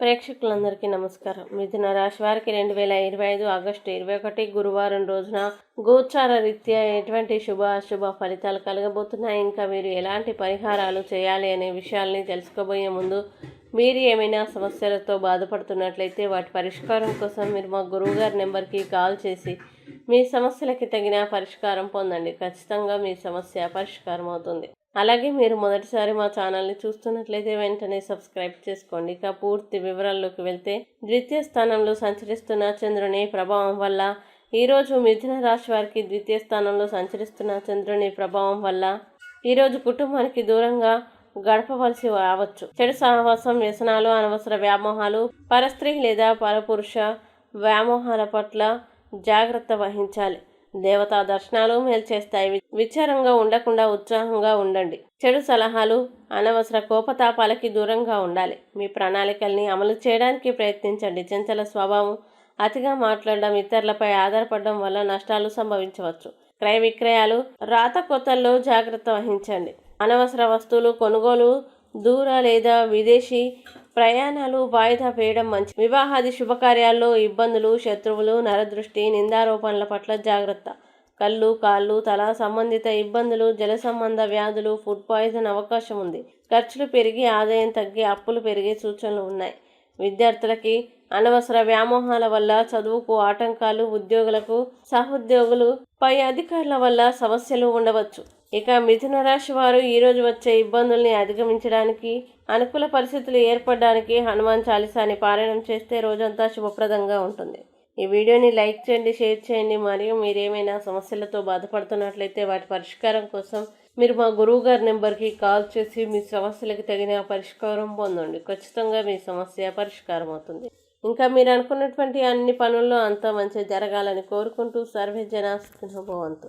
ప్రేక్షకులందరికీ నమస్కారం. మిథున రాశి వారికి రెండు వేల ఇరవై ఐదు ఆగస్టు ఇరవై ఒకటి గురువారం రోజున గోచార రీత్యా ఎటువంటి శుభ అశుభ ఫలితాలు కలగబోతున్నాయి? ఇంకా మీరు ఎలాంటి పరిహారాలు చేయాలి అనే విషయాల్ని తెలుసుకోబోయే ముందు మీరు ఏమైనా సమస్యలతో బాధపడుతున్నట్లయితే వాటి పరిష్కారం కోసం మీరు మా గురువుగారి నెంబర్కి కాల్ చేసి మీ సమస్యలకి తగిన పరిష్కారం పొందండి. ఖచ్చితంగా మీ సమస్య పరిష్కారం అవుతుంది అలాగే మీరు మొదటిసారి మా ఛానల్ని చూస్తున్నట్లయితే వెంటనే సబ్స్క్రైబ్ చేసుకోండి. ఇక పూర్తి వివరాల్లోకి వెళ్తే ద్వితీయ స్థానంలో సంచరిస్తున్న చంద్రుని ప్రభావం వల్ల ఈరోజు మిథున రాశి వారికి ద్వితీయ స్థానంలో సంచరిస్తున్న చంద్రుని ప్రభావం వల్ల ఈరోజు కుటుంబానికి దూరంగా గడపవలసి రావచ్చు. చెడు సహవాసం వ్యసనాలు అనవసర వ్యామోహాలు పరస్త్రీ లేదా పరపురుష వ్యామోహాల పట్ల జాగ్రత్త వహించాలి. దేవతా దర్శనాలు మేలు చేస్తాయి. విచారంగా ఉండకుండా ఉత్సాహంగా ఉండండి. చెడు సలహాలు అనవసర కోపతాపాలకి దూరంగా ఉండాలి. మీ ప్రణాళికల్ని అమలు చేయడానికి ప్రయత్నించండి. చంచల స్వభావం అతిగా మాట్లాడడం ఇతరులపై ఆధారపడడం వల్ల నష్టాలు సంభవించవచ్చు. క్రయ విక్రయాలు రాత కొత్తల్లో జాగ్రత్త వహించండి. అనవసర వస్తువులు కొనుగోలు దూర లేదా విదేశీ ప్రయాణాలు వాయిదా వేయడం మంచి. వివాహాది శుభకార్యాల్లో ఇబ్బందులు శత్రువులు నరదృష్టి నిందారోపణల పట్ల జాగ్రత్త. కళ్ళు కాళ్ళు తల సంబంధిత ఇబ్బందులు జల సంబంధ వ్యాధులు ఫుడ్ పాయిజన్ అవకాశం ఉంది. ఖర్చులు పెరిగి ఆదాయం తగ్గి అప్పులు పెరిగే సూచనలు ఉన్నాయి. విద్యార్థులకి అనవసర వ్యామోహాల వల్ల చదువుకు ఆటంకాలు ఉద్యోగులకు సహోద్యోగులు పై అధికారుల వల్ల సమస్యలు ఉండవచ్చు. ఇక మిథున రాశి వారు ఈరోజు వచ్చే ఇబ్బందుల్ని అధిగమించడానికి అనుకూల పరిస్థితులు ఏర్పడడానికి హనుమాన్ చాలీసాని పారాయణం చేస్తే రోజంతా శుభప్రదంగా ఉంటుంది. ఈ వీడియోని లైక్ చేయండి షేర్ చేయండి. మరియు మీరు ఏమైనా సమస్యలతో బాధపడుతున్నట్లయితే వాటి పరిష్కారం కోసం మీరు మా గురువు గారి నెంబర్కి కాల్ చేసి మీ సమస్యలకు తగిన పరిష్కారం పొందండి. ఖచ్చితంగా మీ సమస్య పరిష్కారం అవుతుంది. ఇంకా మీరు అనుకున్నటువంటి అన్ని పనుల్లో అంతా మంచి జరగాలని కోరుకుంటూ సర్వే జనా భవంతు.